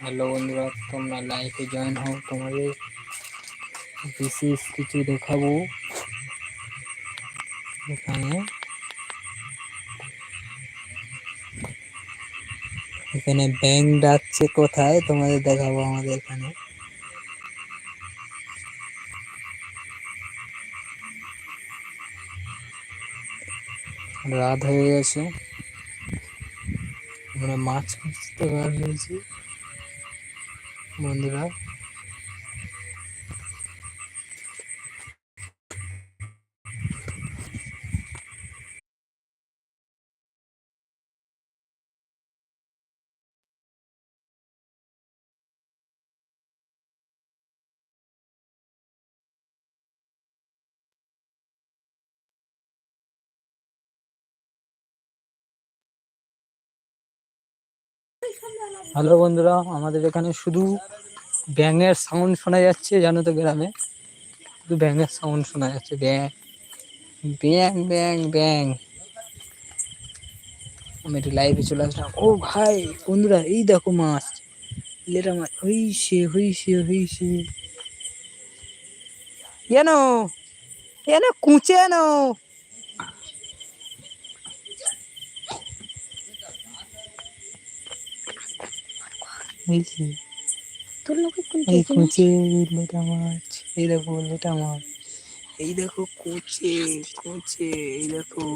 Hello বন্ধুরা, তোমরা লাইভে জয়েন হও, তোমাদের বিশেষ কিছু দেখাবো। এখানে। এখানে ব্যাংক ডাকছে কোথায়, তোমাদের দেখাবো আমাদের এখানে। রাত হয়ে গেছে। আমরা মাছ খুঁজতে হয়েছি। বন্ধুরা। হ্যালো বন্ধুরা, আমাদের এখানে শুধু ব্যাঙের সাউন্ড শোনা যাচ্ছে, জানো তো গ্রামে? শুধু ব্যাঙের সাউন্ড শোনা যাচ্ছে। ব্যাং ব্যাং ব্যাং ব্যাং আমি একটু লাইভে চলে আসলাম। ও ভাই, বন্ধুরা, এই দেখো মাছ। লেটা মাছ। হইছে হইছে হইছে কেন? কেন কুচে নো হয়েছে। তোর লোকে এই কুচে লেটা মাছ এই দেখো লেটা মাছ এই দেখো কুচে কুচে এই দেখো।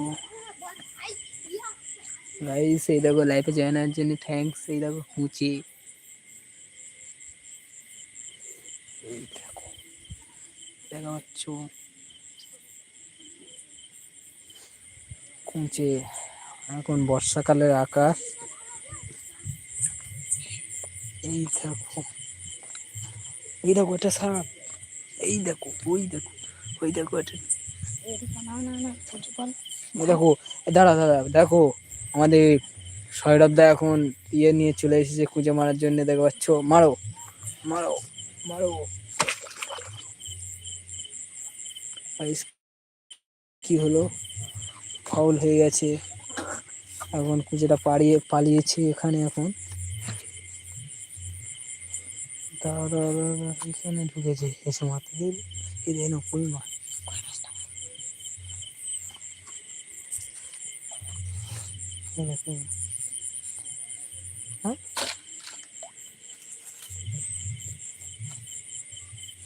গাইস এই দেখো লাইফে জয়েন জন্য থ্যাঙ্কস এই দেখো কুচে। এই দেখো দেখা পাচ্ছ কুচে এখন বর্ষাকালের আকাশ। এই দেখো। এই দেখো, এটা সাপ এই দেখো, ওই দেখো ওই দেখো এটা। দেখো দাঁড়া দাঁড়া, দেখো, আমাদের সৈরভ দা এখন ইয়ে নিয়ে চলে এসেছে খুঁজে মারার জন্য, দেখতে পাচ্ছ? মারো মারো মারো। কি হলো? ফাউল হয়ে গেছে। এখন কুচেটা পাড়িয়ে, পালিয়েছি এখানে এখন। দাঁড়া দাঁড়া দাঁড়া, দাঁড়া, এখানে ঢুকেছে এসে মারতে দিল এই দেন কই মাছ এই দেখো। হ্যাঁ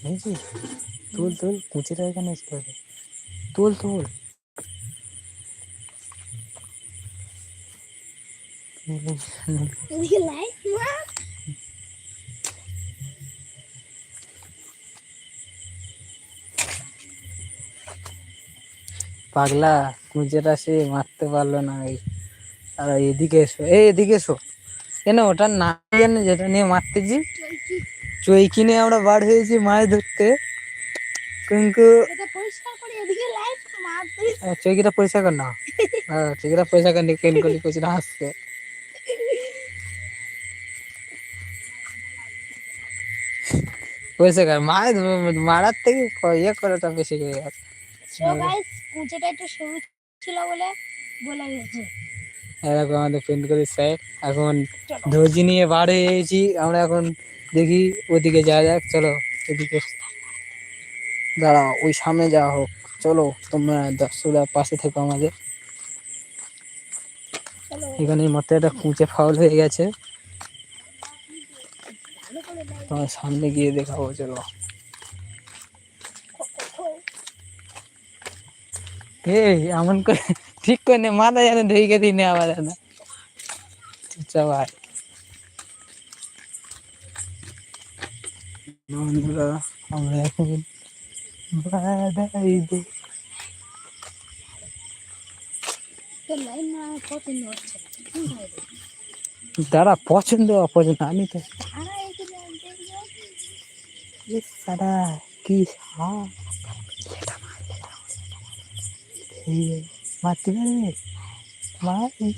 হয়েছে তোল তোল কুচিটা এখানে আসতে হবে তোল তোল এদিকে লাইট মা পাগলা কুঁচেটা সে মারতে পারল না এই। আর এদিকে এসো এই এদিকে এসো। কেন ওটার না জানে যেটা নিয়ে মারতেছি চৈকি নিয়ে আমরা বার হয়েছি মাছ ধরতে। কিন্তু এটা পরিষ্কার করে চৈকিটা কর না। চৈকিটা পয়সা কর নি কেন করলি কুচিটা হাসছে পয়সা কর মাছ মারার থেকে ইয়ে করাটা বেশি গেছে। সো গাইস কুচেটা একটু সরু ছিল বলে বলে গেছে। এরকম আমাদের পেন্ট করি এখন ধর্জি নিয়ে বার হয়ে গেছি আমরা এখন দেখি ওদিকে যাওয়া যাক চলো এদিকে। দাঁড়াও ওই সামনে যাওয়া হোক চলো তোমরা দর্শকরা পাশে থেকো আমাদের। এখানে মতো একটা কুঁচে ফাউল হয়ে গেছে। তোমার সামনে গিয়ে দেখাবো চলো। এই এমন করে ঠিক করে নে মাথা যেন ঢেকে দিই না আবার যেন চুপচাপ আয় বন্ধুরা আমরা এখন বাদাইবো তোর লাইট না পছন্দ হচ্ছে না। কি হবে? দাঁড়া পছন্দ অপছন্দ আমি তো তারা এখানে দেখবে এ সাদা কি সাপ এই যে, মারতে পারবে মার এই।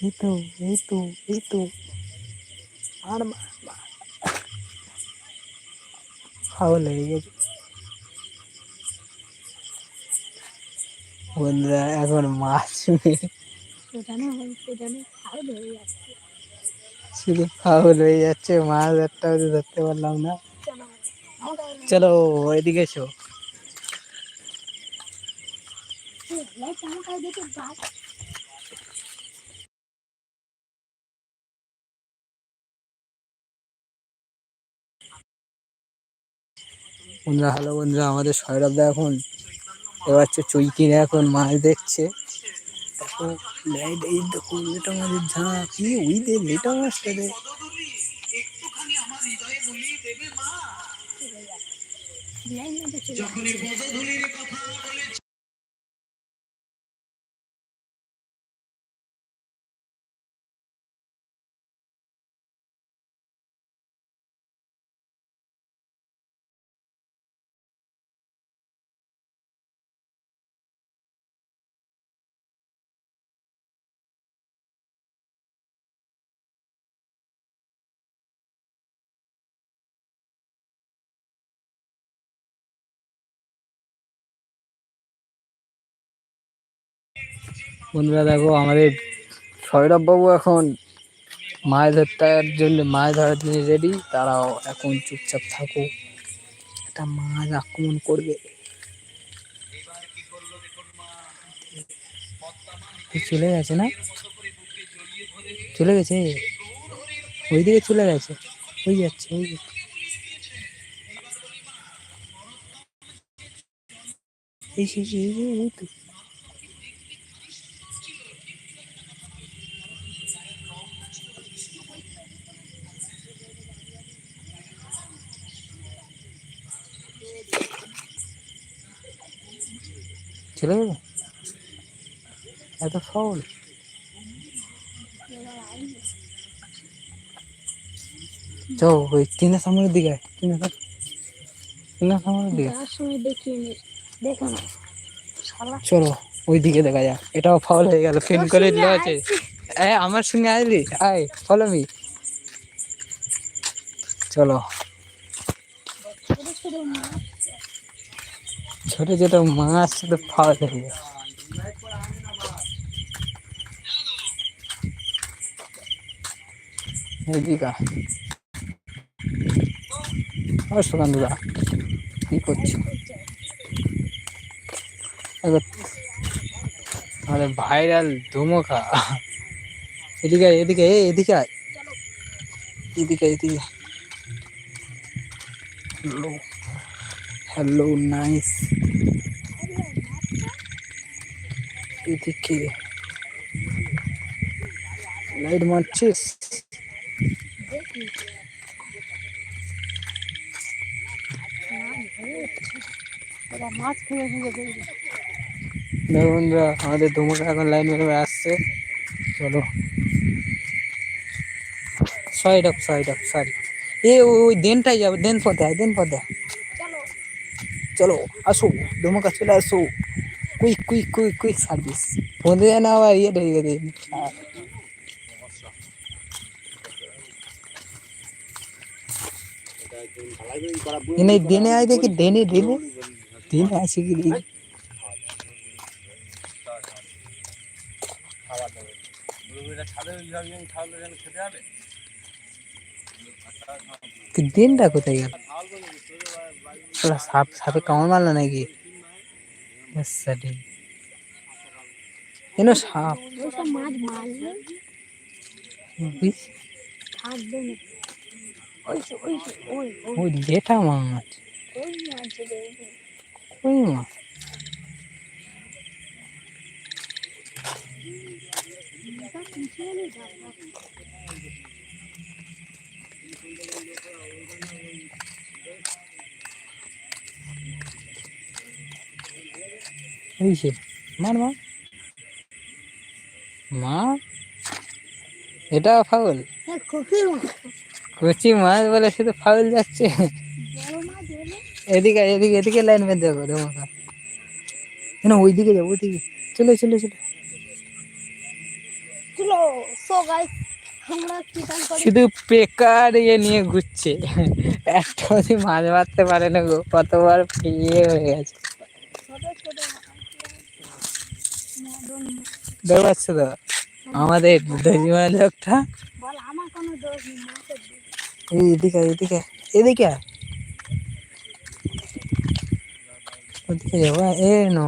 এই তো এই তো এই তো মার মার মার ফাউল হয়ে গেছে বন্ধুরা এখন মাছ শুধু ফাউল হয়ে যাচ্ছে মাছ একটা ধরতে পারলাম না চলো এদিকে এসো লাইট আমাকে দেখে বাস বন্ধুরা হ্যালো বন্ধুরা, আমাদের সৌরভদা এখন এবার হচ্ছে চুই কিনে এখন মাছ দেখছে। দেখো লাইট মাছের কি বন্ধুরা দেখো আমাদের সৌরভ বাবু এখন মাছ ধরতার জন্য মাছ ধরার জন্য রেডি তারাও এখন চুপচাপ থাকো একটা মাছ আক্রমণ করবে চলে গেছে না চলে গেছে ওইদিকে চলে গেছে ওই যাচ্ছে ওই যাচ্ছে। এই সে- গেল এত ফাউল চো ওই তিনের সামনের দিকে তিনের সামনের দিকে চলো ওই দিকে দেখা যাক। এটাও ফাউল হয়ে গেল। ফিন করে দিল আছে। আমার সঙ্গে আসবি আয় ফলো মি চলো ছোট ছোট মাছ ছোট ছোট মাছ শুধু হয়ে গেল এদিকে। ও সুকান্তদা কি করছ? আরে ভাইরাল ধুমোখা। এদিকে এদিকে এ এদিকে এদিকে এদিকে হ্যালো হ্যালো নাইস এদিকে লাইট মারছিস দেখি ওরা মাছ খুঁজে খুঁজে দেখবে দেখো বন্ধুরা আমাদের ধুমোখা এখন লাইন মেরে মেরে আসছে চলো side up side up side এ ও- ওই দেনটাই যাবে দেন পথে আয় দেন পথে আয়। চলো চলো আসো ধুমোখা চলে আসো quick quick quick quick service. বন্ধু যেন আবার ইয়ে ঢেকে গেছে এনে দেনে আয় দেখি, দেনে দেনে। দেনে আছে কি দেখি। দিনটা কোথায় গেল? সাপ, সাপে কামড় মারলো নাকি? সাপ ওইসব মাছ মারলে বুঝ থাকবে না ওই ওই ওই মাছ। ওই মাছ? ওই যাব। সে মার মা মা এটা ফাউল? হ্যাঁ কচি মাছ। বলে শুধু ফাউল যাচ্ছে। এদিকে এদিকে এদিকে লাইন বেঁধে দেখো ধমকা না ওইদিকে যাব ওইদিকে। চলে চলে চলে। শুধু বেকার ইয়ে নিয়ে ঘুরছে। একটা মাছ মারতে পারে না গো কতবার ইয়ে হয়ে গেছে। পাচ্ছ তো আমাদের দহিমা লোকটা। বল আমার কোনো দোষ নেই মাছের দোষ। এই এদিকে এদিকে এদিকে। ওদিকে যাব এ নো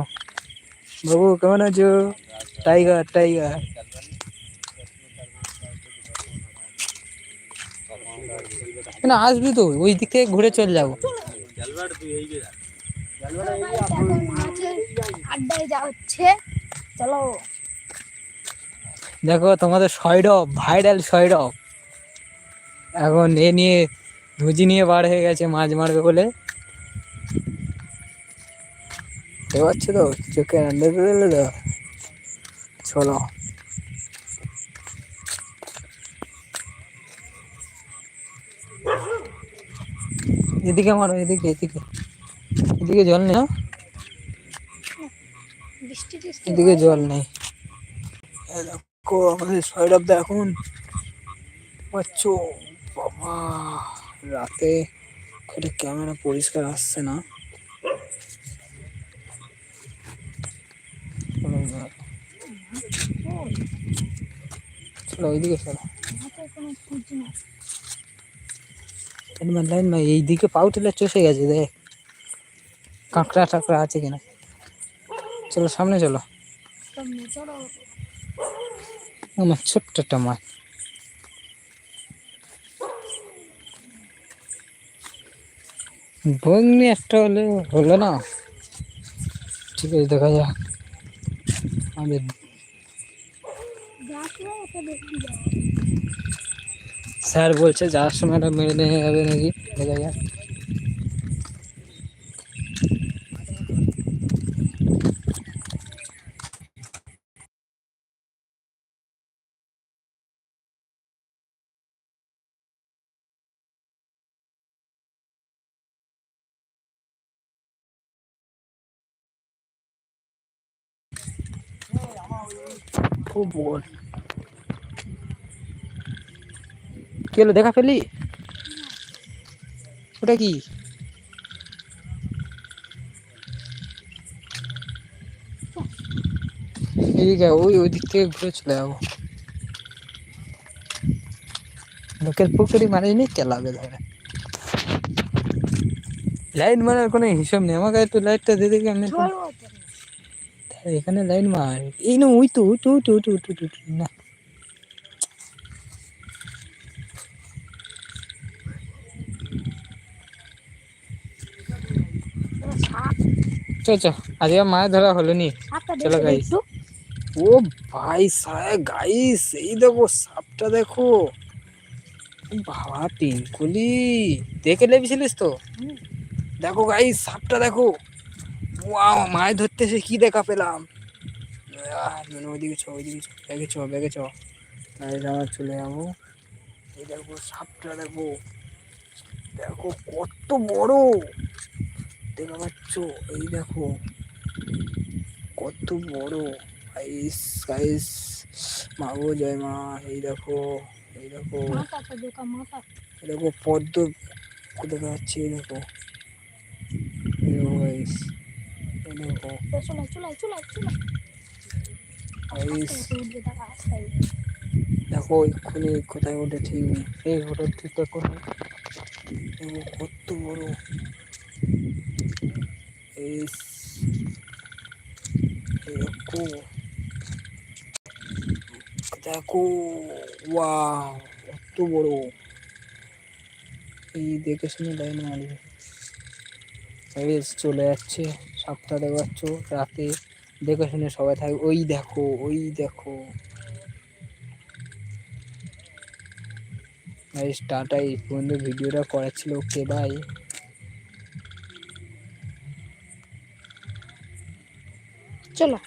বাবু কেমন আছো? Tiger tiger. না আসবি তো ওই দিক থেকে ঘুরে চলে যাব। আড্ডায় যা হচ্ছে। চলো। দেখো তোমাদের সৈরভ ভাইরাল সৈরভ। এখন এ নিয়ে ধুজি নিয়ে বার হয়ে গেছে মাছ মারবে বলে। পাচ্ছ তো চোখে আন্ডার দিলে তো। চলো। এদিকে মারো এদিকে এদিকে। এদিকে জল নেই এদিকে জল নেই। দেখো, আমাদের সৈরভ দা এখন পাচ্ছ? বাবা, রাতে করে ক্যামেরা পরিষ্কার আসছে না। চলো ওইদিকে চলো। লাইন মার এইদিকে চষে গেছে, দেখ। কাঁকড়া টাকড়া আছে কিনা? চলো সামনে চলো। আমার ছোট্ট একটা মাছ বগ্নি একটা হলে হলো না? ঠিক আছে দেখা যাক। যাও স্যার বলছে যাওয়ার সময় মেরে নিয়ে যাবে নাকি? দেখা যাক। খুব বল কি হলো দেখা পেলি? ওটা কি? এদিকে ওই ওই দিক থেকে ঘুরে চলে যাব। লোকের পুকুরি মারিনি কেলাবে ধরে? লাইট মারার কোনো হিসাব নেই। আমাকে একটু লাইটটা দিয়ে দেখি আমি এখানে লাইন মার। এই না ওই তো তো ওই তো তো, তো, না। চ চ আজকে মাছ ধরা হলো নি। চলো guys। ও ভাই সাহেব গাইস এই দেখো সাপটা দেখো। বাবা পিঙ্কুলি দেখে লেবেছিলিস তো? দেখো গাইস সাপটা দেখো। মাছ ধরতে এসে কি দেখা পেলাম? ওইদিকে চ ওইদিকে চ, ব্যাগে চ। ব্যাগে তাই আমার চলে যাব। এই দেখো, সাপটা দেখো। দেখো, কত বড়। দেখা পাচ্ছ? এই দেখো, কত বড়। গাইস গাইস মা গো, জয় মা। এই দেখো এই দেখো। দেখা এই দেখো, পদ্ম কোথায় যাচ্ছে এই দেখো। এই দেখো এক্ষুনি কোথায় ওঠে ঠিক এই ওটা ঠিক করে কত বড়। এই দেখো। ওয়াও, কত বড়। এই দেখে শুনে লাইন মারবে। চলে যাচ্ছে। সাপটা পাচ্ছ রাতে দেখে শুনে সবাই থাকবে। ওই দেখো ওই দেখো। গাইস টাটা এই পর্যন্ত ভিডিওটা করার ছিল ওকে ভাই? চলো।